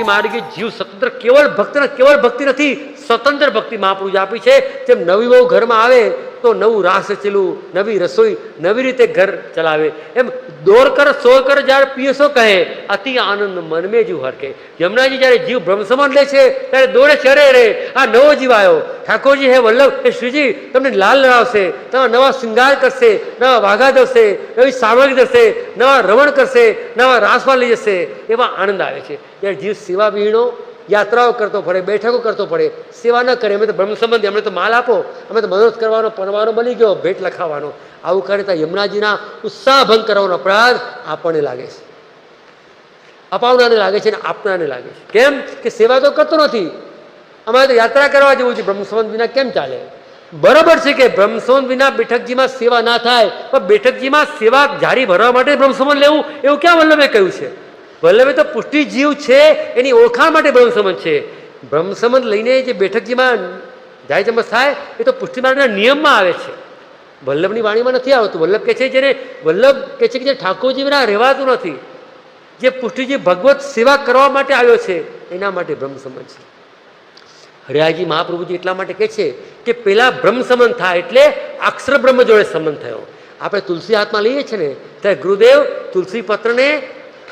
પુષ્ટિ માર્ગે જીવ સ્વતંત્ર, કેવળ ભક્ત કેવળ ભક્તિ નથી, સ્વતંત્ર ભક્તિ મહાપુરુષ આપી છે. તેમ નવી બહુ ઘરમાં આવે તો નવું રાસ રચેલું નવી રસોઈ, નવી રીતે ઘર ચલાવે. એમ દોર કર સો કર જ્યારે પીએસો કહે, અતિ આનંદ મનમે જીવ હરકે. યમુનાજી જ્યારે જીવ બ્રહ્મસમાન લે છે, ત્યારે દોડે ચરે રે. આ નવો જીવ આવ્યો ઠાકોરજી, હે વલ્લભ, હે શ્રીજી, તમને લાલ લડાવશે તમારા નવા શૃંગાર કરશે, નવા વાઘા દરશે નવી સામગ્રી દરશે નવા રમણ કરશે, નવા રાસમાં લઈ જશે. એવા આનંદ આવે છે. જ્યારે જીવ સેવા વિહીણો યાત્રાઓ કરતો પડે, બેઠકો કરતો પડે, સેવા ન કરે અમે તો બ્રહ્મ સંબંધી અમને તો માલ આપો અમે તો મદદ કરવાનો પરવાનો બની ગયો, ભેટ લખાવાનો. આવું કરે તો યમુનાજીના ઉત્સાહ ભંગ કરવાનો અપરાધ આપણને લાગે છે. અપાવનાને લાગે છે ને આપનારને લાગે છે. કેમ? કે સેવા તો કરતો નથી. અમારે તો યાત્રા કરવા જેવું છે બ્રહ્મસંબંધ વિના કેમ ચાલે? બરાબર છે કે બ્રહ્મસંબંધ વિના બેઠકજીમાં સેવા ના થાય, પણ બેઠકજીમાં સેવા જારી ભરવા માટે બ્રહ્મસંબંધ લેવું, એવું ક્યાં વલ્લભે કહ્યું છે? વલ્લભે તો પુષ્ટિ જીવ છે, એની ઓળખાણ માટે બ્રહ્મસંબંધ છે. બ્રહ્મસંબંધ લઈને જે બેઠકજીમાં જાય ચમસ થાય, એ તો પુષ્ટિ માર્ગના નિયમમાં આવે છે. વલ્લભની વાણીમાં નથી આવતું. વલ્લભ કહે છે જેને, વલ્લભ કહે છે કે જે ઠાકોરજી વિના રહેવાતું નથી. જે પુષ્ટિજી ભગવત સેવા કરવા માટે આવ્યો છે, એના માટે બ્રહ્મ છે. હરિયાજી મહાપ્રભુજી એટલા માટે કહે છે કે પહેલાં બ્રહ્મ સંબંધ થાય એટલે અક્ષર બ્રહ્મ જોડે સંબંધ થયો. આપણે તુલસી હાથમાં લઈએ છીએ ને, ત્યારે ગુરુદેવ તુલસી પત્રને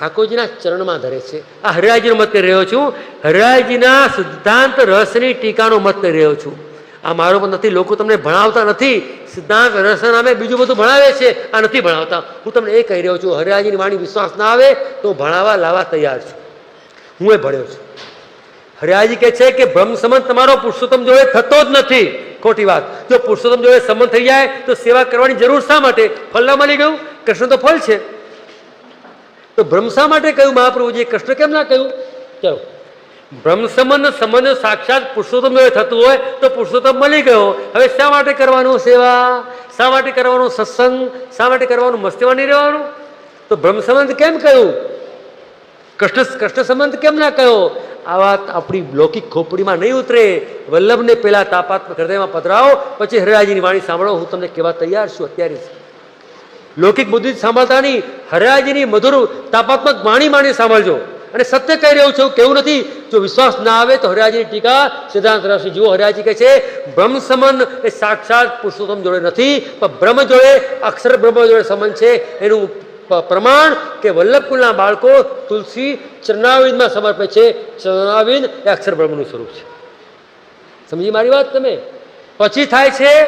ઠાકોરજીના ચરણમાં ધરે છે. આ હરિરાજીનો મત કરી રહ્યો છું. હરિરાજીના સિદ્ધાંત રહસ્યની ટીકાનો મત કરી રહ્યો છું. આ મારો પણ નથી, લોકો તમને ભણાવતા નથી. સિદ્ધાંત રહસ્ય નામે બીજું બધું ભણાવે છે, આ નથી ભણાવતા. હું તમને એ કહી રહ્યો છું હરિરાજીની વાણી વિશ્વાસ ના આવે તો ભણાવા લાવવા તૈયાર છું. હું એ ભણ્યો છું. હરિયાજી કહે છે કે બ્રહ્મ સંબંધ તમારો પુરુષોત્તમ જોડે થતો જ નથી. ખોટી વાત. જો પુરુષોત્તમ જોડે સંબંધ થઈ જાય તો સેવા કરવાની જરૂર શા માટે? ફળ ના મળી ગયું? કૃષ્ણ તો ફળ છે. તો ભ્રમસા માટે કહ્યું? મહાપ્રભુજીએ કૃષ્ણ કેમ ના કહ્યું? ચલો. ભ્રમસમન સંબંધ સાક્ષાત પુરુષોત્તમ થતું હોય તો પુરુષોત્તમ મળી ગયો. હવે શા માટે કરવાનું સેવા? શા માટે કરવાનું સત્સંગ? શા માટે કરવાનું મસ્તીમાં નહીં રહેવાનું? તો ભ્રમસંબંધ સંબંધ કેમ કહ્યું? કૃષ્ણ કૃષ્ણ સંબંધ કેમ ના કહ્યો? આ વાત આપણી લૌકિક ખોપડીમાં નહીં ઉતરે. વલ્લભને પહેલાં તાપાત્મક હૃદયમાં પધરાવો, પછી હરિરાજીની વાણી સાંભળો. હું તમને કહેવા તૈયાર છું, અત્યારે લૌકિક બુદ્ધિ સાંભળતા નહીં હરિરાજીની મધુર, તાપાત્મક વાણી માણી સાંભળજો. અને સત્ય કહી રહ્યું છું, કેવું નથી, જો વિશ્વાસ ના આવે તો હરિયાજીની ટીકા સિદ્ધાંત રાશિ, જુઓ હરિયાજી કહે છે, બ્રહ્મ સંબંધ એ સાક્ષાત પુરુષોત્તમ જોડે નથી, પણ બ્રહ્મ જોડે, અક્ષર બ્રહ્મ જોડે સંબંધ છે. એનું પ્રમાણ કે વલ્લભકુલના બાળકો તુલસી ચરણાવિંદમાં સમર્પે છે. ચરણાવિંદ એ અક્ષર બ્રહ્મનું સ્વરૂપ છે. સમજી મારી વાત તમે? પછી થાય છે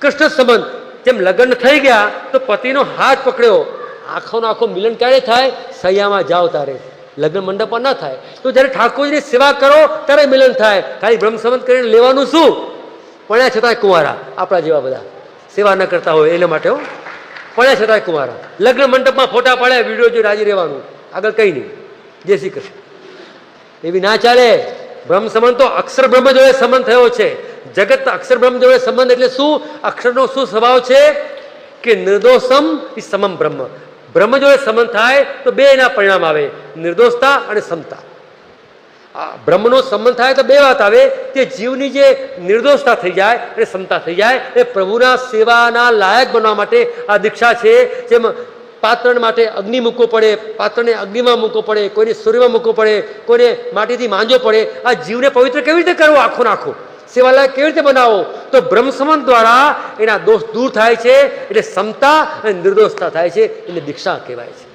કૃષ્ણ સંબંધ. જેમ લગ્ન થઈ ગયા, તો પતિનો હાથ પકડ્યો. આંખોનો આખો મિલન ક્યારે થાય? સૈયામાં જાઓ તારે. લગ્ન મંડપમાં ના થાય. તો જ્યારે ઠાકોરજીની સેવા કરો, ત્યારે મિલન થાય. ખાલી બ્રહ્મ સંબંધ કરીને લેવાનું શું? પણ છતાંય કુંવારા. આપણા જેવા બધા. સેવા ન કરતા હોય એના માટે હો. પડ્યા છતાંય કુંવારા. લગ્ન મંડપમાં ફોટા પાડ્યા, વીડિયો જોઈ રાજી રહેવાનું. આગળ કંઈ નહીં. જય શ્રી કૃષ્ણ. એવી ના ચાલે. બ્રહ્મ સંબંધ તો અક્ષર બ્રહ્મ જોડે સંબંધ થયો છે. જગત અક્ષર બ્રહ્મ જોડે સંબંધ એટલે શું? અક્ષરનો શું સ્વભાવ છે? કે નિર્દોષમ એ સમમ બ્રહ્મ. બ્રહ્મ જોડે સંબંધ થાય તો બે એના પરિણામ આવે. નિર્દોષતા અને સમતા. આ બ્રહ્મનો સંબંધ થાય તો બે વાત આવે. કે જીવની જે નિર્દોષતા થઈ જાય અને સમતા થઈ જાય, એ પ્રભુના સેવાના લાયક બનવા માટે આ દીક્ષા છે. જેમ પાત્ર માટે અગ્નિ મૂકવો પડે, પાત્રને અગ્નિમાં મૂકવો પડે, કોઈને સૂર્યમાં મૂકવો પડે, કોઈને માટીથી માંજવો પડે. આ જીવને પવિત્ર કેવી રીતે કરવો? આખો નાખો સેવાલાયક કેવી રીતે બનાવો? તો બ્રહ્મસમન દ્વારા એના દોષ દૂર થાય છે, એટલે ક્ષમતા અને નિર્દોષતા થાય છે, એને દીક્ષા કહેવાય છે.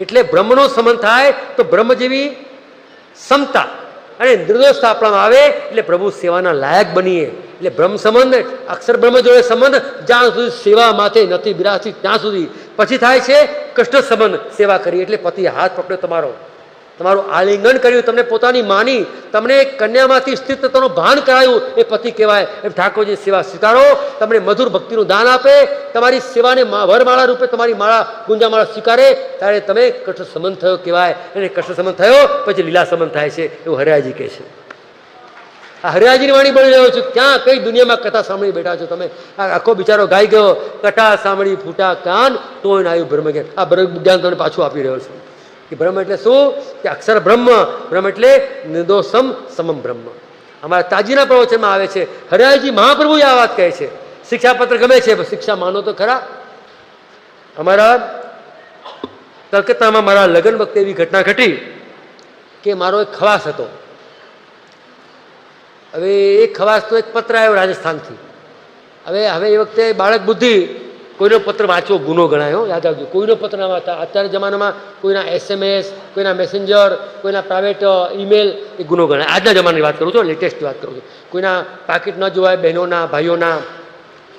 એટલે બ્રહ્મનો સમન થાય તો બ્રહ્મ જેવી ક્ષમતા અને નિર્દોષતા આપણામાં આવે, એટલે પ્રભુ સેવાના લાયક બનીએ. એટલે બ્રહ્મ સંબંધ અક્ષર બ્રહ્મ જોડે સંબંધ, જ્યાં સુધી સેવા માથે નથી બિરાસી ત્યાં સુધી. પછી થાય છે કૃષ્ણ સંબંધ, સેવા કરી એટલે પતિ હાથ પકડ્યો તમારો. તમારું આલિંગન કર્યું, તમને પોતાની માની, તમને કન્યામાંથી સ્થિતત્વનું ભાન કરાયું, એ પતિ કહેવાય. એમ ઠાકોરજી સેવા સ્વીકારો, તમને મધુર ભક્તિનું દાન આપે, તમારી સેવાને વરમાળા રૂપે તમારી માળા ગુંજામાળા સ્વીકારે, ત્યારે તમે કૃષ્ણ સંબંધ થયો કહેવાય. અને કૃષ્ણ સંબંધ થયો, પછી લીલા સંબંધ થાય છે, એવું હરિયાજી કહે છે. આ હરિયાજીની વાણી બોલી રહ્યો છું, ક્યાં, કઈ દુનિયામાં કથા સાંભળી બેઠા છો તમે? આખો બિચારો ગાઈ ગયો, કથા સાંભળી, ફૂટા કાન તો એને આવ્યું બ્રહ્મજ્ઞાન આ બ્રહ્મજ્ઞાન તમને પાછું આપી રહ્યો છું. કે બ્રહ્મ એટલે શું? કે અક્ષર બ્રહ્મ. બ્રહ્મ એટલે નિર્દોષમ સમમ બ્રહ્મ. અમારા તાજીના પ્રવચનમાં આવે છે હરિયાજી મહાપ્રભુ આ વાત કહે છે. શિક્ષાપત્ર ગમે છે શિક્ષા માનો તો ખરા. અમારા કલકત્તામાં મારા લગ્ન વખતે એવી ઘટના ઘટી કે મારો એક ખવાસ હતો. હવે એ ખવાસ તો એક પત્ર આવ્યો રાજસ્થાનથી. હવે હવે એ વખતે બાળક બુદ્ધિ કોઈનો પત્ર વાંચવો ગુનો ગણાયો યાદ રાખજો. કોઈનો પત્ર ના વાંચતા. અત્યારે જમાનામાં કોઈના એસએમએસ કોઈના મેસેન્જર કોઈના પ્રાઇવેટ ઈમેલ એ ગુનો ગણાય. આજના જમાનાની વાત કરું છું લેટેસ્ટ વાત કરું છું. કોઈના પાકીટ ન જોવાય, બહેનોના, ભાઈઓના,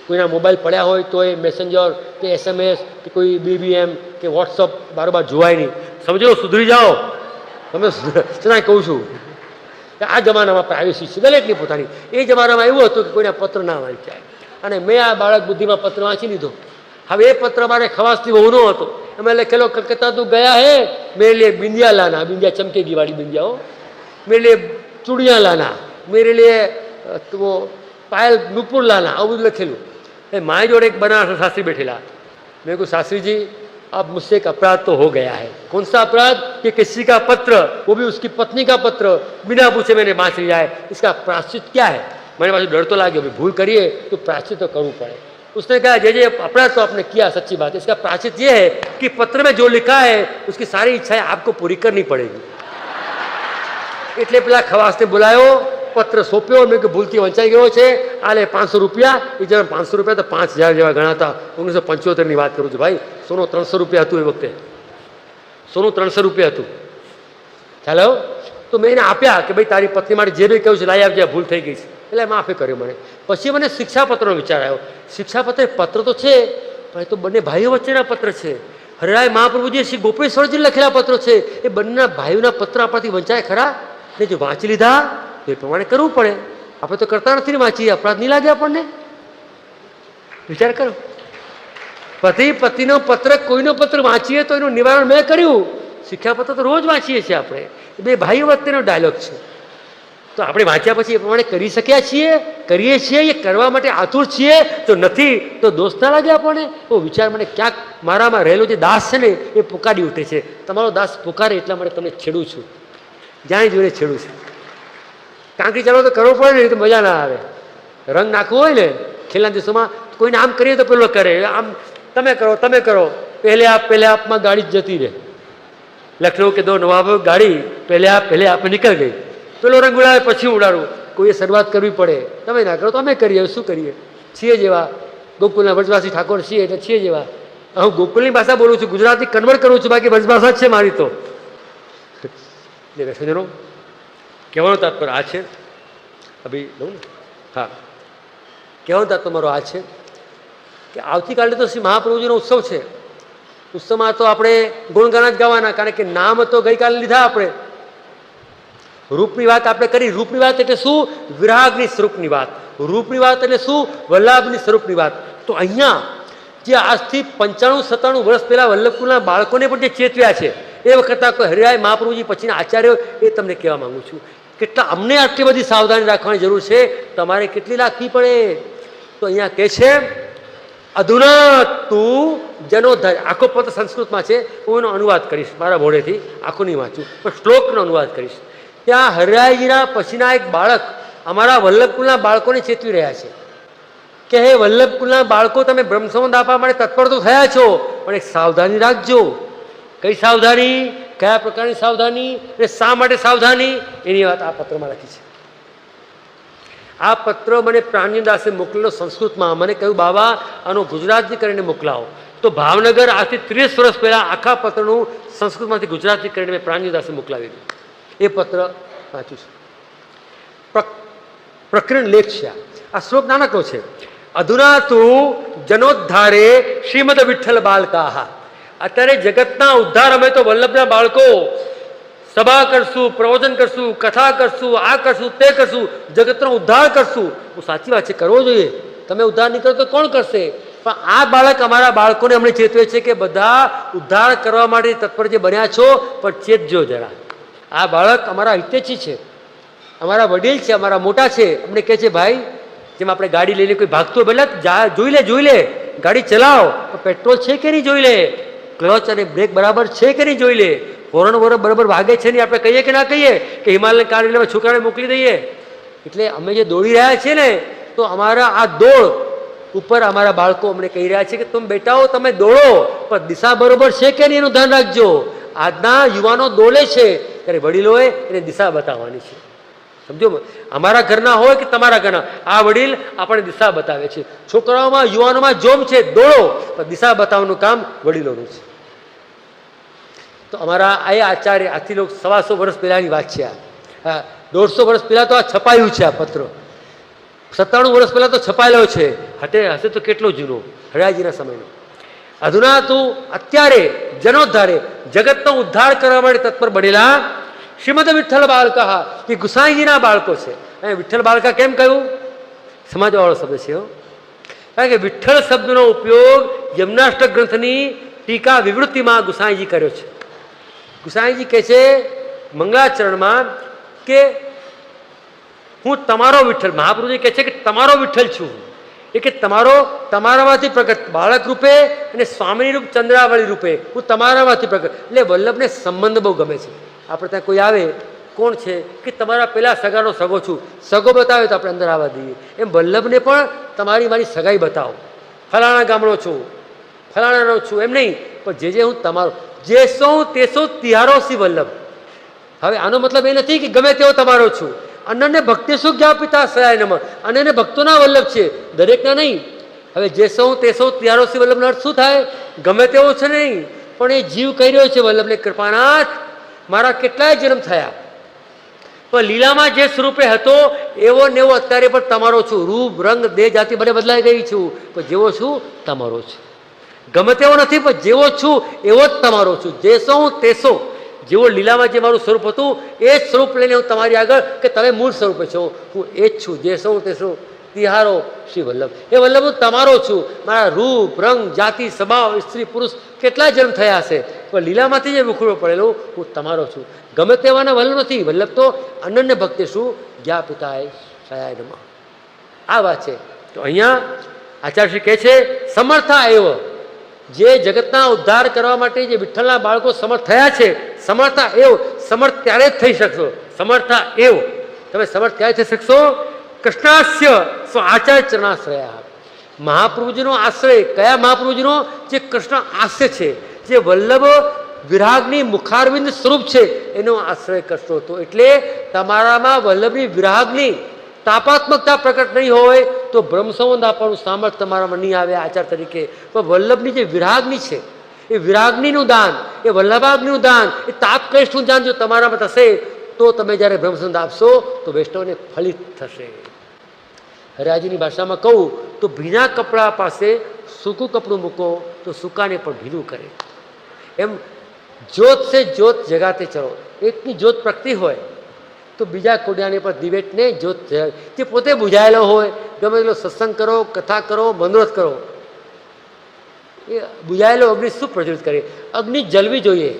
કોઈના મોબાઈલ પડ્યા હોય તો એ મેસેન્જર કે એસએમએસ કે કોઈ બીબીએમ કે વોટ્સઅપ બારોબાર જોવાય નહીં. સમજો, સુધરી જાઓ. તમે છતાં કહું છું? કે આ જમાનામાં પ્રાઇવેસી છે, દરેકની પોતાની. એ જમાનામાં એવું હતું કે કોઈના પત્ર ના વાંચાય. અને મેં આ બાળક બુદ્ધિમાં પત્ર વાંચી લીધો. હવે એ પત્ર મારે ખવાસથી વહુનો હતો એમાં લખેલો કલકત્તા તું ગયા હે મેરે લે બિંદિયા લાના બિંદિયા ચમકેગી વાળી બિંદિયાઓ મેરે લે ચૂડિયા લાના મેરે લે પાયલ નુપુર લાના આવું બધું લખેલું એ મારી જોડે એક બનારસ શાસ્ત્રી બેઠેલા મેં કહું શાસ્ત્રીજી આપ मुझसे એક અપરાધ તો હો ગયા હે कौन सा अपराध कि किसी का पत्र वो भी उसकी पत्नी का पत्र बिना पूछे मैंने बांच लिया है इसका प्राश्चित क्या है मैंने पास डर तो लागे भूल करिए तो प्राश्चित तो करવું પડે उसने कहा जे जे अपराध तो आपने किया सच्ची बात है इसका प्राचित ये है कि पत्र में जो लिखा है उसकी सारी इच्छाएं आपको पूरी करनी पड़ेगी એટલે પેલા ખવાસને બોલાયો પત્ર સોંપ્યો મેં કે ભૂલથી વંચાઈ ગયો છે આ લે પાંચસો રૂપિયા એ જરા પાંચસો રૂપિયા તો પાંચ હજાર જેવા ગણા હતા ઓગણીસો પંચોતેરની વાત કરું છું ભાઈ સોનું ત્રણસો રૂપિયા હતું એ વખતે સોનું ત્રણસો રૂપિયા હતું ખ્યાલ આવ્યો તો મેં એને આપ્યા કે ભાઈ તારી પત્ની માટે જે બી કહ્યું છે લાવી આપજે આ ભૂલ થઈ ગઈ છે એટલે માફી કર્યું મને. પછી મને શિક્ષાપત્રનો વિચાર આવ્યો. શિક્ષાપત્ર પત્ર તો છે, પણ એ તો બંને ભાઈઓ વચ્ચેના પત્ર છે. હરિરાય મહાપ્રભુજી શ્રી ગોપેશ્વરજી લખેલા પત્રો છે. એ બંનેના ભાઈઓના પત્ર આપણાથી વંચાય ખરા? ને જો વાંચી લીધા એ પ્રમાણે કરવું પડે. આપણે તો કરતા નથી ને વાંચીએ. અપરાધ નહીં લાગે આપણને? વિચાર કરો. પતિ, પતિનો પત્ર, કોઈનો પત્ર વાંચીએ તો એનું નિવારણ મેં કર્યું. શિક્ષાપત્ર તો રોજ વાંચીએ છીએ આપણે. બે ભાઈઓ વચ્ચેનો ડાયલોગ છે. તો આપણે વાંચ્યા પછી એ પ્રમાણે કરી શક્યા છીએ, કરીએ છીએ, એ કરવા માટે આતુર છીએ. તો નથી, તો દોષ ના લાગે આપણને. તો વિચાર મને ક્યાંક મારામાં રહેલો જે દાસ છે ને, એ પુકારી ઉઠે છે. તમારો દાસ પુકારે એટલા માટે તમને છેડું છું. જાણી જોઈને છેડું છું. કાંકરી ચાલો તો કરવો પડે ને, એ તો મજા ના આવે. રંગ નાખવો હોય ને, છેલ્લા દિવસોમાં કોઈને આમ કરીએ તો પેલો કરે. આમ તમે કરો તમે કરો. પહેલે આપ, પહેલે આપમાં ગાડી જતી રહે. લખનઉ કે દો નવાબ ગાડી, પહેલે આપ પહેલે આપ નીકળ ગઈ. પેલો રંગ ઉડાવે પછી ઉડાડું કોઈએ શરૂઆત કરવી પડે. તમે ના કરો તો અમે કરીએ શું કરીએ? છીએ જેવા. ગોકુલના વ્રજવાસી ઠાકોર છીએ એટલે છીએ જેવા. હું ગોકુલની ભાષા બોલું છું, ગુજરાતી કન્વર્ટ કરું છું, બાકી વ્રજભાષા જ છે મારી તો. એટલે વ્યસનજનો કહેવાનો તાત્પર્ય આ છે. અભી લઉં હા. કહેવાનો તાત્પર્ય મારો આ છે કે આવતીકાલે તો શ્રી મહાપ્રભુજીનો ઉત્સવ છે. ઉત્સવમાં તો આપણે ગુણગાન જ ગાવાના, કારણ કે નામ તો ગઈકાલે લીધા આપણે. રૂપની વાત આપણે કરી, રૂપની વાત એટલે શું? વિરાગની સ્વરૂપની વાત. રૂપની વાત એટલે શું? વલ્લભની સ્વરૂપની વાત. તો અહીંયા જે આજથી પંચાણું, સત્તાણું વર્ષ પહેલાં વલ્લભપુરના બાળકોને પણ જે ચેતવ્યા છે, એ વખતના કોઈ હરિરાય મહાપ્રભુજી પછીના આચાર્યો, એ તમને કહેવા માગું છું. કેટલા અમને આટલી બધી સાવધાની રાખવાની જરૂર છે? તમારે કેટલી રાખવી પડે? તો અહીંયા કહે છે અધુના તું જેનો આખો પત્ર સંસ્કૃતમાં છે, હું એનો અનુવાદ કરીશ, મારા મોઢેથી, આખું નહીં વાંચું, પણ શ્લોકનો અનુવાદ કરીશ. ત્યાં હરિરાયજીના પછીના એક બાળક અમારા વલ્લભકુલના બાળકોને ચેતવી રહ્યા છે. કે હે વલ્લભકુલના બાળકો, તમે બ્રહ્મસંબંધ આપવા માટે તત્પર તો થયા છો, પણ એક સાવધાની રાખજો. કઈ સાવધાની? કયા પ્રકારની સાવધાની? અને શા માટે સાવધાની? એની વાત આ પત્રમાં લખી છે. આ પત્ર મને પ્રાણીદાસે મોકલેલો સંસ્કૃતમાં. મને કહ્યું, બાબા, આનો ગુજરાતી કરીને મોકલાવો. તો ભાવનગર આજથી ત્રીસ વર્ષ પહેલાં આખા પત્રનું સંસ્કૃતમાંથી ગુજરાતી કરીને મેં પ્રાણીદાસે મોકલાવી દીધું. એ પત્ર વાંચ્યું છે. પ્ર- પ્રકરણ લેખ છે આ. આ શ્લોક નાનકડો છે. અધુના તું જનોદ્ધારે શ્રીમદ વિઠ્ઠલ બાલકાહા અત્યારે જગતના ઉદ્ધાર અમે તો વલ્લભના બાળકો. સભા કરશું, પ્રવચન કરશું, કથા કરશું, આ કરશું, તે કરશું, જગતનો ઉદ્ધાર કરશું. હું સાચી વાત છે, કરવો જોઈએ. તમે ઉદ્ધાર નહીં કરો તો કોણ કરશે? પણ આ બાળક અમારા બાળકોને અમને ચેતવે છે કે બધા ઉદ્ધાર કરવા માટે તત્પર જે બન્યા છો પણ ચેતજો જરા. આ બાળક અમારા હિતેચી છે. અમારા વડીલ છે, અમારા મોટા છે. અમને કહે છે, ભાઈ, જેમ આપણે ગાડી લઈને કોઈ ભાગતું પહેલાં જોઈ લે જોઈ લે. ગાડી ચલાવો પેટ્રોલ છે કે નહીં જોઈ લે? ક્લચ અને બ્રેક બરાબર છે કે નહીં જોઈ લે? હોરણ વોરણ બરાબર ભાગે છે નહીં, આપણે કહીએ કે ના કહીએ? કે હિમાલયન કાર એટલે છોકરાને મોકલી દઈએ? એટલે અમે જે દોડી રહ્યા છીએ ને, તો અમારા આ દોડ ઉપર અમારા બાળકો અમને કહી રહ્યા છે કે, તમે બેટાઓ, તમે દોડો, પણ દિશા બરોબર છે કે નહીં એનું ધ્યાન રાખજો. આજના યુવાનો દોડે છે. ત્યારે વડીલોએ એને દિશા બતાવવાની છે. સમજો અમારા ઘરના હોય કે તમારા ઘરના? આ વડીલ આપણને દિશા બતાવે છે. છોકરાઓમાં, યુવાનોમાં જોમ છે, દોડો, પણ દિશા બતાવવાનું કામ વડીલોનું છે. તો અમારા આ આચાર્ય, આથી લોકો સવાસો વર્ષ પહેલાંની વાત છે આ. દોઢસો વર્ષ પહેલાં તો આ છપાયું છે આ પત્ર. સત્તાણું વર્ષ પહેલાં તો છપાયેલો છે. હટે, હશે તો કેટલો જૂનો? હરિયાજીના સમયનો. અધુના તું અત્યારે જનોદ્ધારે જગતનો ઉદ્ધાર કરવા માટે તત્પર બનેલા શ્રીમદ વિઠ્ઠલ બાળકા એ ગુસાઈજીના બાળકો છે. અને વિઠ્ઠલ બાળકા કેમ કહ્યું? સમાજવાળો શબ્દ છે કારણ કે વિઠ્ઠલ શબ્દનો ઉપયોગ યમનાષ્ટક ગ્રંથની ટીકા વિવૃત્તિમાં ગુસાઈજી કર્યો છે. ગુસાઈજી કહે છે, મંગળાચરણમાં કે હું તમારો વિઠ્ઠલ, મહાપ્રભુજી કહે છે કે તમારો વિઠ્ઠલ છું. એ કે તમારો, તમારામાંથી પ્રગટ બાળક રૂપે અને સ્વામિની રૂપ ચંદ્રાવળી રૂપે હું તમારામાંથી પ્રગટ. એટલે વલ્લભને સંબંધ બહુ ગમે છે. આપણે ત્યાં કોઈ આવે? કોણ છે? કે તમારા પેલા સગાનો સગો છું. સગો બતાવે તો આપણે અંદર આવવા દઈએ. એમ વલ્લભને પણ તમારી મારી સગાઈ બતાવો. ફલાણા ગામનો છું. ફલાણાનો છું એમ નહીં. પણ જે જે હું તમારો જે સો તેસો તિહારો સી વલ્લભ. હવે આનો મતલબ એ નથી કે ગમે તેવો તમારો છું. અન્નને ભક્તિ શું જ્ઞા પિતા સયાય નમ. અનન્ય ભક્તોના વલ્લભ છે. દરેકના નહીં. હવે જે સૌ તે સૌ ત્યારો સી વલ્લભનો અર્થ શું થાય? ગમે તેવો છે નહીં. પણ એ જીવ કહી રહ્યો છે વલ્લભને. કૃપાનાથ મારા કેટલાય જન્મ થયા. પણ લીલામાં જે સ્વરૂપે હતો, એવો ને એવો અત્યારે પણ તમારો છું. રૂપ, રંગ, દેહ, જાતિ બધે બદલાઈ ગઈ છું. પણ જેવો છું, તમારો છું. ગમે તેવો નથી, પણ જેવો છું, એવો જ તમારો છું. જેસો હું તેસો જેવો લીલામાં જે મારું સ્વરૂપ હતું, એ જ સ્વરૂપ લઈને હું તમારી આગળ, કે તમે મૂળ સ્વરૂપે છો. હું એ જ છું. જેસો હું તેસો તિહારો, શ્રી વલ્લભ. એ વલ્લભ, હું તમારો છું. મારા રૂપ, રંગ, જાતિ, સ્વભાવ, સ્ત્રી, પુરુષ કેટલા જન્મ થયા હશે. પણ લીલામાંથી જે વિખુડો પડેલો, હું તમારો છું. ગમે તેવાના વલ્લ નથી, વલ્લભ તો અનન્ય ભક્તિ શું? જ્ઞા પિતાએ સયાય આ વાત છે. તો અહીંયા આચાર્યશ્રી કહે છે, સમર્થા એવ. જે જગતના ઉદ્ધાર કરવા માટે જે વિઠ્ઠલના બાળકો સમર્થ થયા છે, સમર્થા એવ. સમર્થ ત્યારે જ થઈ શકશો. સમર્થા એવ. તમે સમર્થ ક્યારે થઈ શકશો? કૃષ્ણાસ્ય સ્વ આચાર્ય ચરણાશ્રયા. મહાપ્રભુજીનો આશ્રય, કયા મહાપ્રભુજીનો? જે કૃષ્ણ આશ્રય છે. જે વલ્લભ વિરાગની મુખારવિંદ સ્વરૂપ છે, એનો આશ્રય કરશો તો એટલે તમારામાં વલ્લભની વિરાગની તાપાત્મકતા પ્રકટ નહીં હોય, તો બ્રહ્મસંબંધ આપવાનું સામર્થ્ય તમારામાં નહીં આવે આચાર તરીકે. પણ વલ્લભની જે વિરાગની છે, એ વિરાગનીનું દાન, એ વલ્લભાગ્નિનું દાન, એ તાપ ક્લેશનું દાન જો તમારામાં થશે, તો તમે જ્યારે બ્રહ્મસંબંધ આપશો, તો વૈષ્ણવને ફલિત થશે. હરિયાજીની ભાષામાં કહું, તો ભીના કપડા પાસે સૂકું કપડું મૂકો, તો સૂકાને પણ ભીનું કરે. એમ જ્યોત સે જ્યોત જગાતે ચલો. એકની જ્યોત પ્રગતિ હોય, તો બીજા કોડિયાની પર દિવેટને જ્યોત. તે પોતે બુઝાયેલો હોય, ગમે એટલો સત્સંગ કરો, કથા કરો, મનોરથ કરો. એ બુઝાયેલો અગ્નિ શું પ્રજ્વલિત કરે? અગ્નિ જલવી જોઈએ.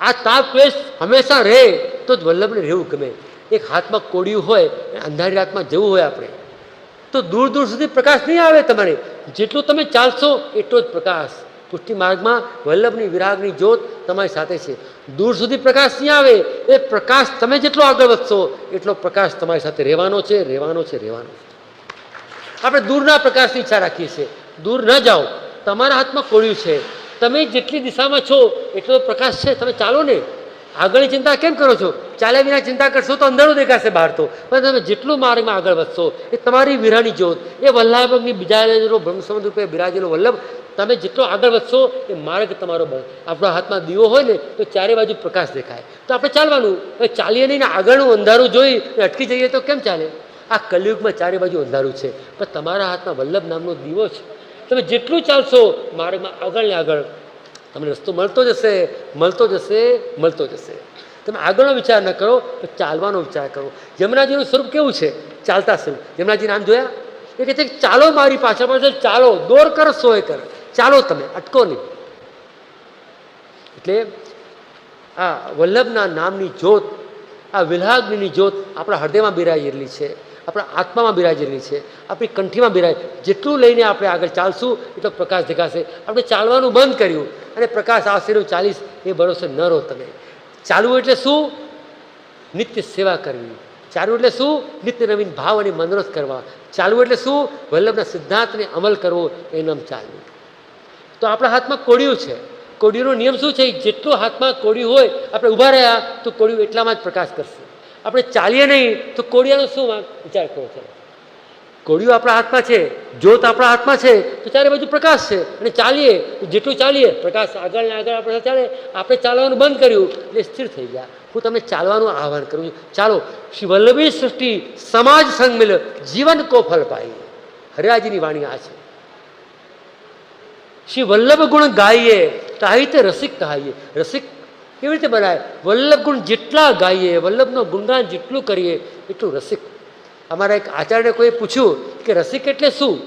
આ તાપ ક્લેશ હંમેશા રહે, તો જ વલ્લભને રહેવું ગમે. એક હાથમાં કોડિયું હોય અંધારી રાતમાં જવું હોય આપણે. તો દૂર દૂર સુધી પ્રકાશ નહીં આવે તમારે. જેટલું તમે ચાલશો, એટલો જ પ્રકાશ. પુષ્ટિ માર્ગમાં વલ્લભની વિરાગની જ્યોત તમારી સાથે છે. દૂર સુધી પ્રકાશ નહીં આવે, એ પ્રકાશ તમે જેટલો આગળ વધશો, એટલો પ્રકાશ તમારી સાથે રહેવાનો છે રહેવાનો છે, રહેવાનો આપણે દૂરના પ્રકાશની ઈચ્છા રાખીએ છીએ. દૂર ન જાઓ. તમારા હાથમાં કોળ્યું છે. તમે જેટલી દિશામાં છો, એટલો પ્રકાશ છે. તમે ચાલો ને. આગળની ચિંતા કેમ કરો છો? ચાલ્યા વિના ચિંતા કરશો તો અંધારું દેખાશે બહાર તો. પણ તમે જેટલું માર્ગમાં આગળ વધશો, એ તમારી વિરાની જ્યોત, એ વલ્લભની બીજા બ્રહ્મસંબંધ રૂપે બિરાજેલો વલ્લભ, તમે જેટલો આગળ વધશો, એ માર્ગ તમારો બને આપણા હાથમાં દીવો હોય ને, તો ચારે બાજુ પ્રકાશ દેખાય. તો આપણે ચાલવાનું. ચાલીએ નહીં ને આગળનું અંધારું જોઈ અટકી જઈએ તો કેમ ચાલે? આ કલયુગમાં ચારે બાજુ અંધારું છે. પણ તમારા હાથમાં વલ્લભ નામનો દીવો છે. તમે જેટલું ચાલશો, માર્ગમાં આગળ ને આગળ તમને રસ્તો મળતો જશે મળતો જશે મળતો જશે. તમે આગળનો વિચાર ન કરો, તો ચાલવાનો વિચાર કરો. યમુનાજીનું સ્વરૂપ કેવું છે? ચાલતા સ્વરૂપ. યમુનાજી નામ જોયા? એ કહે છે કે ચાલો મારી પાછળ પાછળ, ચાલો, દોર કર, સોય કર. ચાલો તમે, અટકો નહીં. એટલે આ વલ્લભના નામની જ્યોત, આ વિલ્હાગ્નિની જ્યોત આપણા હૃદયમાં બિરાજેલી છે. આપણા આત્મામાં બિરાજેલી છે. આપણી કંઠીમાં બિરાજ જેટલું લઈને આપણે આગળ ચાલશું, એટલો પ્રકાશ દેખાશે. આપણે ચાલવાનું બંધ કર્યું અને પ્રકાશ આવશે ને ચાલીસ એ ભરોસે ન રહો તમે. ચાલવું એટલે શું? નિત્ય સેવા કરવી. ચાલવું એટલે શું? નિત્ય નવીન ભાવ અને મનોરથ કરવા. ચાલવું એટલે શું? વલ્લભના સિદ્ધાંતને અમલ કરવો એ નામ ચાલવું. તો આપણા હાથમાં કોડિયું છે. કોડિયુંનો નિયમ શું છે? જેટલો હાથમાં કોડિયું હોય, આપણે ઊભા રહ્યા, તો કોડિયું એટલામાં જ પ્રકાશ કરશે. આપણે ચાલીએ નહીં, તો કોડિયાનો શું વિચાર કરો છો કોડિયો આપણા હાથમાં છે, જ્યોત આપણા હાથમાં છે, તો ચારે બાજુ પ્રકાશ છે. અને ચાલીએ જેટલું ચાલીએ, પ્રકાશ આગળ ને આગળ આપણે ચાલે, આપણે ચાલવાનું બંધ કર્યું એટલે સ્થિર થઈ ગયા. હું તમને ચાલવાનું આહવાન કરું છું. ચાલો, શ્રી વલ્લભી સૃષ્ટિ સમાજ સંગમિલ જીવન કો ફલ પાઈએ હરિયાજીની વાણી આ છે. શ્રી વલ્લભ ગુણ ગાઈએ તો રીતે રસિક કહાઈએ. રસિક કેવી રીતે બનાવે વલ્લભ ગુણ જેટલા ગાઈએ, વલ્લભનો ગુણગાન જેટલું કરીએ, એટલું રસિક. અમારા એક આચાર્યને કોઈ પૂછ્યું કે રસિક એટલે શું?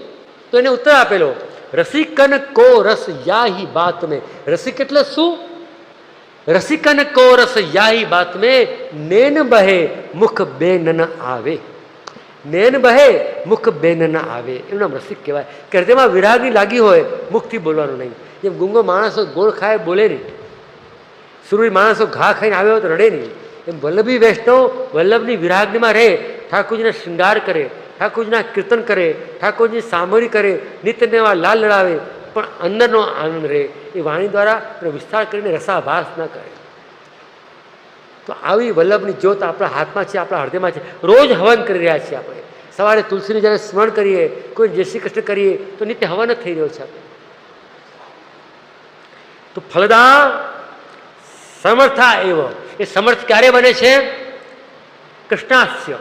તો એને ઉત્તર આપેલો, રસિકન કો રસ યાહી બાત મેં. રસિક એટલે શું? રસિકન કો રસ યાહી બાત મેં, નેન બહે મુખ બેન આવે. નેન બહે મુખ બેન આવે. એનું નામ રસિક કહેવાય. કે હૃદયમાં વિરાગની લાગી હોય, મુખથી બોલવાનું નહીં. જેમ ગુંગો માણસો ગોળ ખાય, બોલે નહીં. સુરવી માણસો ઘા ખાઈને આવ્યો તો રડે નહીં. એમ વલ્લભી વૈષ્ણવ વલ્લભની વિરાગનીમાં રહે, ઠાકોરજીને શૃંગાર કરે, ઠાકોરજીના કીર્તન કરે, ઠાકોરજી સામરી કરે નિત્યનેવા લાલ લડાવે, પણ અંદરનો આનંદ રહે. એ વાણી દ્વારા એનો વિસ્તાર કરીને રસાભાસ ન કરે. તો આવી વલ્લભની જ્યોત આપણા હાથમાં છે, આપણા હૃદયમાં છે. રોજ હવન કરી રહ્યા છીએ આપણે. સવારે તુલસીનું જ્યારે સ્મરણ કરીએ, કોઈ જય શ્રી કૃષ્ણ કરીએ, તો નિત્ય હવન જ થઈ રહ્યો છે આપણે. તો ફલદા સમર્થા એવો. એ સમર્થ ક્યારે બને છે? કૃષ્ણાસ્ય.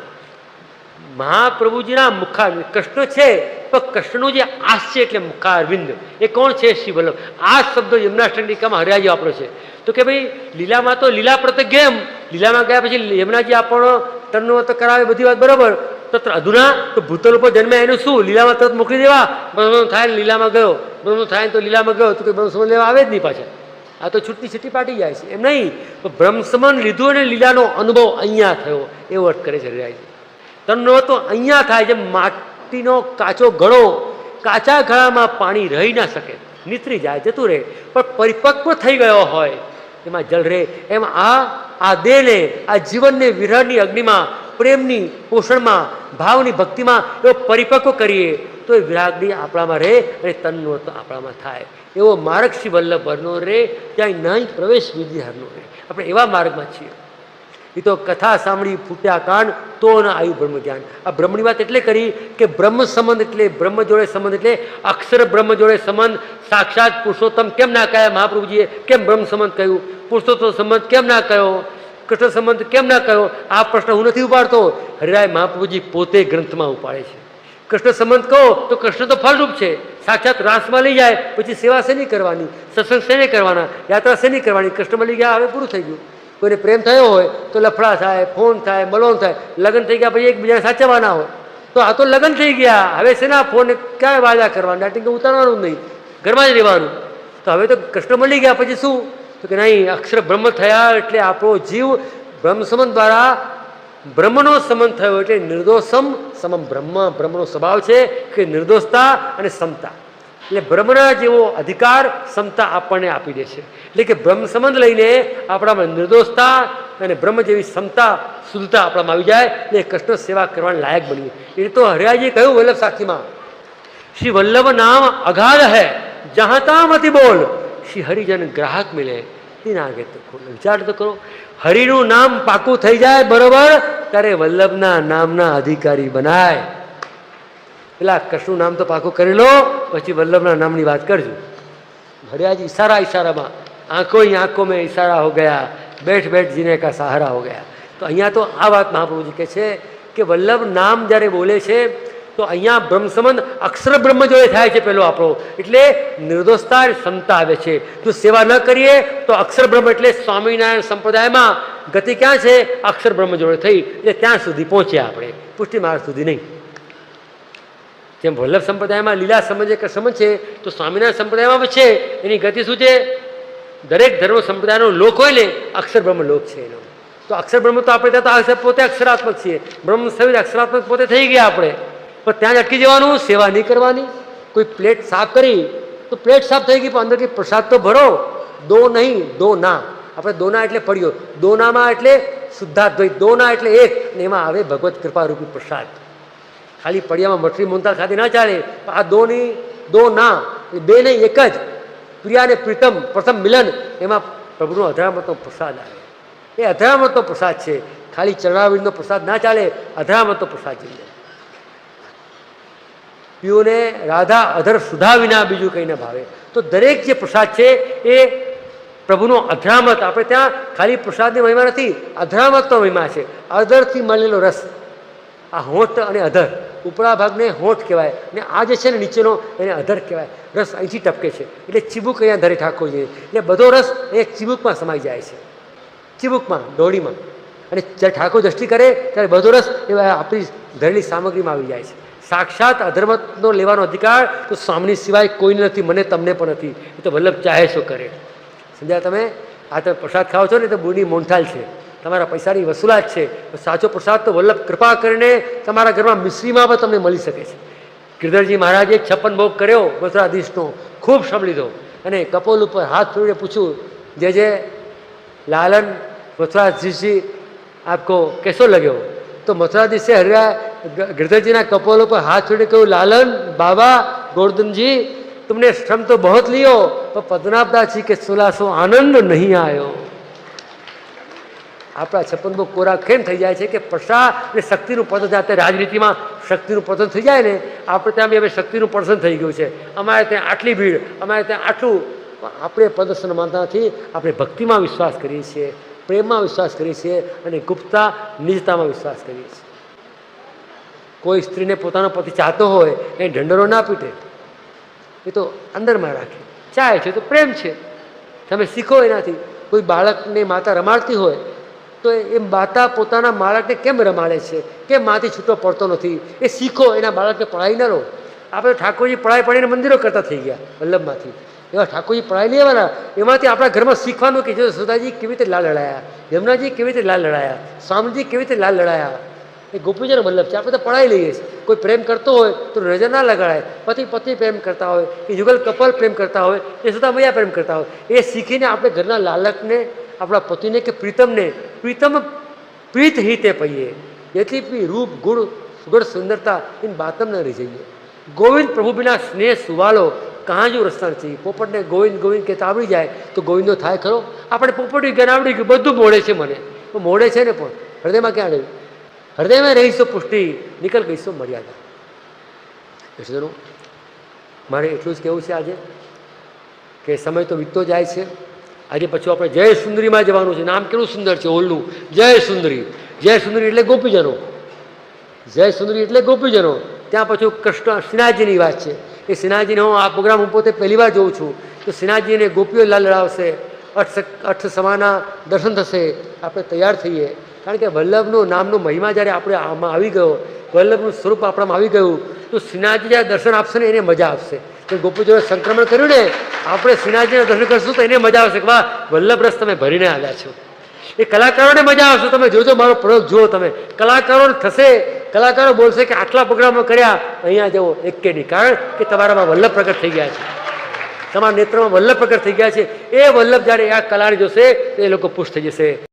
મહાપ્રભુજીના મુખા કૃષ્ણ છે, પણ કૃષ્ણનું જે આશ્ય એટલે મુખારવિંદ. એ કોણ છે શ્રી વલ્લભ આ શબ્દ યમુનાષ્ટંડિકામાં હરિયાજી વાપરો છે. તો કે ભાઈ, લીલામાં તો લીલા પ્રત્યે એમ લીલામાં ગયા પછી યમુનાજી આપણો તન્નો તો કરાવે બધી વાત બરાબર. તત્ર અધુના, તો ભૂતલ ઉપર જન્મે એનું શું? લીલામાં તરત મોકલી દેવા. બ્રહ્મ થાય લીલામાં ગયો. બ્રહ્મ થાય તો લીલામાં ગયો. તો કોઈ સંબંધ લેવા આવે જ નહીં પાછા. આ તો છૂટતી છૂટી પાટી જાય છે. એમ નહીં તો બ્રહ્મ લીધું અને લીલાનો અનુભવ અહીંયા થયો. એવો અર્થ કરે છે હરિયાજી તનનો તો અહીંયા થાય જેમ માટીનો કાચો ઘડો કાચા ઘડામાં પાણી રહી ના શકે. નીતરી જાય, જતું રહે. પણ પરિપક્વ થઈ ગયો હોય, એમાં જળ રહે. એમ આ આ દેહને, આ જીવનને વિરહની અગ્નિમાં, પ્રેમની પોષણમાં, ભાવની ભક્તિમાં એવો પરિપક્વ કરીએ, તો એ વિરાગની આપણામાં રહે અને તનનો તો આપણામાં થાય. એવો માર્ગ શ્રી વલ્લભરનો રહે ત્યાં નહીં પ્રવેશ વિધિ હરનો રહે આપણે એવા માર્ગમાં છીએ. એ તો કથા સાંભળી ફૂટ્યા કાન, તો ન આવ્યું બ્રહ્મ જ્ઞાન. આ બ્રહ્મની વાત એટલે કરી કે બ્રહ્મ સંબંધ એટલે, બ્રહ્મ જોડે સંબંધ એટલે, અક્ષર બ્રહ્મ જોડે સંબંધ, સાક્ષાત પુરુષોત્તમ કેમ ના કહ્યા મહાપ્રભુજીએ કેમ બ્રહ્મ સંબંધ કહ્યું? પુરુષોત્તમ સંબંધ કેમ ના કહ્યો કૃષ્ણ સંબંધ કેમ ના કહ્યો આ પ્રશ્ન હું નથી ઉપાડતો. હરિરાય મહાપ્રભુજી પોતે ગ્રંથમાં ઉપાડે છે. કૃષ્ણ સંબંધ કહો તો કૃષ્ણ તો ફળરૂપ છે. સાક્ષાત રાસમાં લઈ જાય, પછી સેવા શેની કરવાની? સત્સંગ શેને કરવાના? યાત્રા શેની કરવાની? કૃષ્ણમાં લઈ ગયા, હવે પૂરું થઈ ગયું. કોઈને પ્રેમ થયો હોય તો લફડા થાય, ફોન થાય, મલોન થાય, લગ્ન થઈ ગયા પછી એકબીજાને સાચવવાના હોય. તો આ તો લગ્ન થઈ ગયા, હવે શેના ફોન, ક્યાં વાદા કરવાના? ડાટિંગ ઉતારવાનું નહીં, ઘરમાં જ રહેવાનું. તો હવે તો કૃષ્ણ મળી ગયા, પછી શું? તો કે નહીં, અક્ષર બ્રહ્મ થયા એટલે આપણો જીવ બ્રહ્મ સંબંધ દ્વારા બ્રહ્મનો સંબંધ થયો એટલે નિર્દોષમ સમમ બ્રહ્મ, બ્રહ્મનો સ્વભાવ છે કે નિર્દોષતા અને સમતા. એટલે બ્રહ્મના જેવો અધિકાર સમતા આપણને આપી દે છે. એટલે કે બ્રહ્મ સંબંધ લઈને આપણામાં નિર્દોષતા અને બ્રહ્મ જેવી સમતા, શુદ્ધતા આપણામાં આવી જાય એટલે કૃષ્ણ સેવા કરવાને લાયક બનીએ. એ તો હરિયાજીએ કહ્યું વલ્લભ સાખીમાં, શ્રી વલ્લભ નામ અઘાધ હૈ, જહાં તામ બોલ, શ્રી હરિજન ગ્રાહક મિલે તેના આગળ તો વિચાર તો કરો. હરિનું નામ પાકું થઈ જાય, બરોબર? ત્યારે વલ્લભના નામના અધિકારી બનાય. પેલા કૃષ્ણનું નામ તો પાકું કરી લો, પછી વલ્લભના નામની વાત કરજો. હરિયાજી ઈશારા ઈશારામાં આંખો આંખો મેં ઇશારા હો ગયા, બેઠ બેઠ જીને કા સહારા હો ગયા. તો અહીંયા તો આ વાત મહાપ્રભુજી કે છે કે વલ્લભ નામ જ્યારે બોલે છે તો અહીંયા બ્રહ્મસંબંધ અક્ષર બ્રહ્મ જોડે થાય છે પેલો આપણો. એટલે નિર્દોષતા ક્ષમતા આવે છે. જો સેવા ન કરીએ, તો અક્ષર બ્રહ્મ એટલે સ્વામિનારાયણ સંપ્રદાયમાં ગતિ ક્યાં છે? અક્ષર બ્રહ્મ જોડે થઈ. એટલે ત્યાં સુધી પહોંચ્યા આપણે. પુષ્ટિ માર્ગ સુધી નહીં. જેમ વલ્લભ સંપ્રદાયમાં લીલા સમજ એક સમજ છે, તો સ્વામિનારાયણ સંપ્રદાયમાં છે. એની ગતિ શું છે? દરેક ધર્મ સંપ્રદાયનો લોક હોય ને, અક્ષર બ્રહ્મ લોક છે એનો. તો અક્ષર બ્રહ્મ તો આપણે ત્યાં તો પોતે અક્ષરાત્મક છીએ. બ્રહ્મ સહિત અક્ષરાત્મક પોતે થઈ ગયા આપણે. પણ ત્યાં જ અટકી જવાનું, સેવા નહીં કરવાની, કોઈ પ્લેટ સાફ કરી, તો પ્લેટ સાફ થઈ ગઈ, પણ અંદરથી પ્રસાદ તો ભરો. દો નહીં, દો ના. આપણે દોના એટલે પડ્યો. દોનામાં એટલે શુદ્ધાદ્વૈત દોના એટલે એક. અને એમાં આવે ભગવત કૃપારૂપી પ્રસાદ. ખાલી પડિયામાં મઠરી મોનતા ખાતે ના ચાલે. આ દો નહીં, દો ના. બે નહીં, એક જ. પ્રિયા અને પ્રીતમ, પ્રથમ મિલન. એમાં પ્રભુનો અધરામતનો પ્રસાદ આવે. એ અધરામતનો પ્રસાદ છે. ખાલી ચરણાવીરનો પ્રસાદ ના ચાલે. અધરામતનો પ્રસાદ જોઈએ પીઓને રાધા અધર સુધા વિના બીજું કંઈ ભાવે. તો દરેક જે પ્રસાદ છે એ પ્રભુનો અધરામત. આપણે ત્યાં ખાલી પ્રસાદની મહિમા નથી, અધરામતનો મહિમા છે. અધરથી મળેલો રસ. આ હોઠ અને અધર ઉપરા ભાગને હોઠ કહેવાય. અને આ જે છે ને નીચેનો, એને અધર કહેવાય. રસ અહીંથી ટપકે છે. એટલે ચીબુક અહીંયા ધરે ઠાકોર જોઈએ એટલે બધો રસ એ ચીબુકમાં સમાઈ જાય છે. ચીબુકમાં દોડીમાં અને જ્યારે ઠાકોર દ્રષ્ટિ કરે, ત્યારે બધો રસ એ આપણી ધરેલી સામગ્રીમાં આવી જાય છે. સાક્ષાત અધર્મનો લેવાનો અધિકાર તો સ્વામીની સિવાય કોઈને નથી, મને તમને પણ નથી. એ તો વલ્લભ ચાહે શું કરે. સમજ્યા તમે આ તમે પ્રસાદ ખાઓ છો ને તો બુની મોંઠાલ છે. તમારા પૈસાની વસૂલાત છે. સાચો પ્રસાદ તો વલ્લભ કૃપા કરીને તમારા ઘરમાં મિશ્રીમાં પણ તમને મળી શકે છે. ગિરધરજી મહારાજે છપ્પન ભોગ કર્યો મથુરાધીશનો ખૂબ શ્રમ લીધો. અને કપોલ ઉપર હાથ જોડીને પૂછ્યું જે જે લાલન મથુરાધીશજી આપકો કેસો લગ્યો? તો મથુરાધીશે હરિયા गिरधर कपोल पर हाथ छोड़ के लालन बाबा गोवर्धन जी तुमने श्रम तो बहुत लियो पर पद्मनाभदास जी के सुला सो आनंद नहीं आयो આપણા છપ્પન બહુ કોરા કેમ થઈ જાય છે કે પ્રસા અને શક્તિનું પતન જાતે રાજનીતિમાં શક્તિનું પતન થઈ જાય ને આપણે ત્યાં બી હવે શક્તિનું પતન થઈ ગયું છે અમારે ત્યાં આટલી ભીડ અમારે ત્યાં આટલું પણ આપણે પ્રદર્શન માનતા નથી આપણે ભક્તિમાં વિશ્વાસ કરીએ છીએ પ્રેમમાં વિશ્વાસ કરીએ છીએ અને ગુપ્તા નિજતામાં વિશ્વાસ કરીએ છીએ. કોઈ સ્ત્રીને પોતાનો પતિ ચાહતો હોય એ ઢંડરો ના પીટે, એ તો અંદરમાં રાખે. ચાહે છે તો પ્રેમ છે. તમે શીખો એનાથી. કોઈ બાળકને માતા રમાડતી હોય, તો એ માતા પોતાના બાળકને કેમ રમાડે છે? કેમ માથી છૂટો પડતો નથી? એ શીખો, એના બાળકને પઢાઈ ન રહો આપણે ઠાકોરજી પઢાઈ પડીને મંદિરો કરતા થઈ ગયા, વલ્લભમાંથી. એવા ઠાકોરજી પઢાઈ લેવાના એમાંથી આપણા ઘરમાં શીખવાનું કે જો સુધાજી કેવી રીતે લાલ લડાયા, યમુનાજી કેવી રીતે લાલ લડાયા, સ્વામીજી કેવી રીતે લાલ લડાયા. એ ગોપીજન વલ્લભ છે, આપણે તો પડાઈ લઈએ છીએ. કોઈ પ્રેમ કરતો હોય તો નજર ના લગાડાય. પતિ પતિ પ્રેમ કરતા હોય, કે યુગલ કપલ પ્રેમ કરતા હોય, એ સુધા મૈયા પ્રેમ કરતા હોય. એ શીખીને આપણે ઘરના લાલકને, આપણા પતિને કે પ્રીતમને, પ્રીતમ પ્રીત હિતે પહીએ એથી બી રૂપ, ગુણ સુગઢ સુંદરતા ઇન બાતમ ન રહી જઈએ. ગોવિંદ પ્રભુ બિના સ્નેહ સુવાલો કાં જો રસ્તા નથી પોપટને ગોવિંદ ગોવિંદ કહેતા આવડી જાય. તો ગોવિંદનો થાય ખરો. આપણે પોપટી જ્ઞાન આવડી ગયું. બધું મોડે છે મને. મોડે છે ને પણ? હૃદયમાં ક્યાં રહ્યું? હૃદયમાં રહીશો પુષ્ટિ. નિકલ ગઈશો મર્યાદા. કૃષ્ણનું મારે એટલું જ કહેવું છે આજે કે સમય તો વીતતો જાય છે. આજે પછી આપણે જય સુંદરીમાં જવાનું છે. નામ કેવું સુંદર છે ઓલનું. જય સુંદરી. જય સુંદરી એટલે ગોપીજનો. જય સુંદરી એટલે ગોપીજનો. ત્યાં પછી કૃષ્ણ, શ્રીનાથજીની વાત છે. એ સિન્હાજીને હું આ પ્રોગ્રામ હું પોતે પહેલી વાર જોઉં છું. તો સિન્હાજીને ગોપીઓ લાલ લડાવશે, અઠ અઠ સમાના દર્શન થશે, આપણે તૈયાર થઈએ. કારણ કે વલ્લભનું નામનું મહિમા જ્યારે આપણે આમાં આવી ગયો, વલ્લભનું સ્વરૂપ આપણામાં આવી ગયું, તો શ્રીનાથજી જ્યારે દર્શન આપશે ને એને મજા આપશે તો ગોપીજીઓએ સંક્રમણ કર્યું ને, આપણે શ્રીનાથજીના દર્શન કરશું તો એને મજા આવશે કે વાહ, વલ્લભ રસ તમે ભરીને આવ્યા છો. એ કલાકારોને મજા આવશે તમે જોજો મારો પ્રયોગ જુઓ તમે. કલાકારો થશે, કલાકારો બોલશે કે આટલા પ્રોગ્રામો કર્યા, અહીંયા જવો એક કે નહીં. કારણ કે તમારામાં વલ્લભ પ્રગટ થઈ ગયા છે. તમારા નેત્રમાં વલ્લભ પ્રગટ થઈ ગયા છે. એ વલ્લભ જ્યારે આ કલાને જોશે, તો એ લોકો પુષ્ટ થઈ જશે.